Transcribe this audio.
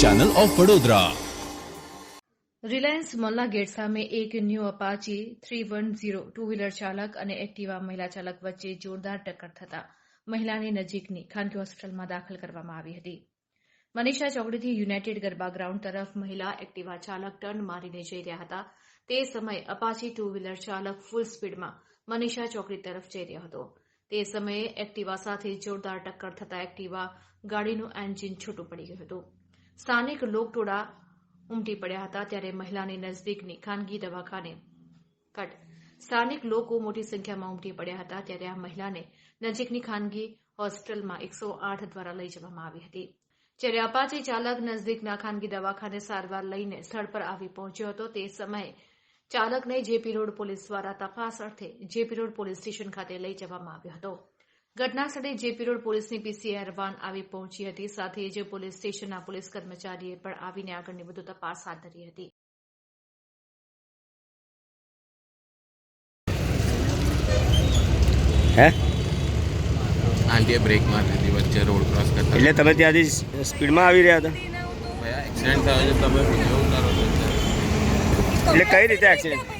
Channel of Vadodara Reliance મોલના gate સામે એક new Apache three one zero two wheeler ચાલક અને એક્ટિવા મહિલા ચાલક વચ્ચે જોરદાર ટક્કર થતા મહિલાની નજીકની ખાનગી હોસ્પિટલમાં દાખલ કરવામાં આવી હતી. મનીષા ચોકડીથી યુનાઇટેડ ગરબા ગ્રાઉન્ડ તરફ મહિલા એક્ટિવા ચાલક ટર્ન મારીને જઈ રહ્યા હતા. તે સમયે અપાચી ટુ વ્હીલર ચાલક ફૂલ સ્પીડમાં મનીષા ચોકડી તરફ જઈ રહ્યો હતો. તે સમયે એક્ટિવા સાથે જોરદાર ટક્કર થતા એક્ટિવા ગાડીનું એન્જિન છૂટું પડી ગયું હતું. સ્થાનિક લોકટોળા ઉમટી પડ્યા હતા ત્યારે મહિલાની નજદીકની ખાનગી દવાખાને કટ. સ્થાનિક લોકો મોટી સંખ્યામાં ઉમટી પડ્યા હતા ત્યારે આ મહિલાને નજીકની ખાનગી હોસ્પિટલમાં એકસો આઠ દ્વારા લઈ જવામાં આવી હતી. જ્યારે અપાચી ચાલક નજદીકના ખાનગી દવાખાને સારવાર લઈને સ્થળ પર આવી પહોંચ્યો હતો તે સમયે ચાલકને જેપી રોડ પોલીસ દ્વારા તપાસ અર્થે જેપી રોડ પોલીસ સ્ટેશન ખાતે લઈ જવામાં આવ્યો હતો ઘટના સ્થળે જેપી રોડ પોલીસની પીસીઆર વાન આવી પહોંચી હતી સાથે જ પોલીસ સ્ટેશનના પોલીસ કર્મચારીએ પણ આવીને આગળની વધુ તપાસ હાથ ધરી હતી હે આંટીએ બ્રેક મારી દીધી વચ્ચે રોડ ક્રોસ કરતા એટલે તમે ત્યાંથી સ્પીડમાં આવી રહ્યા હતા ભાઈ એક્સિડન્ટ થયો છે તમે એટલે કઈ રીતે એક્સિડન્ટ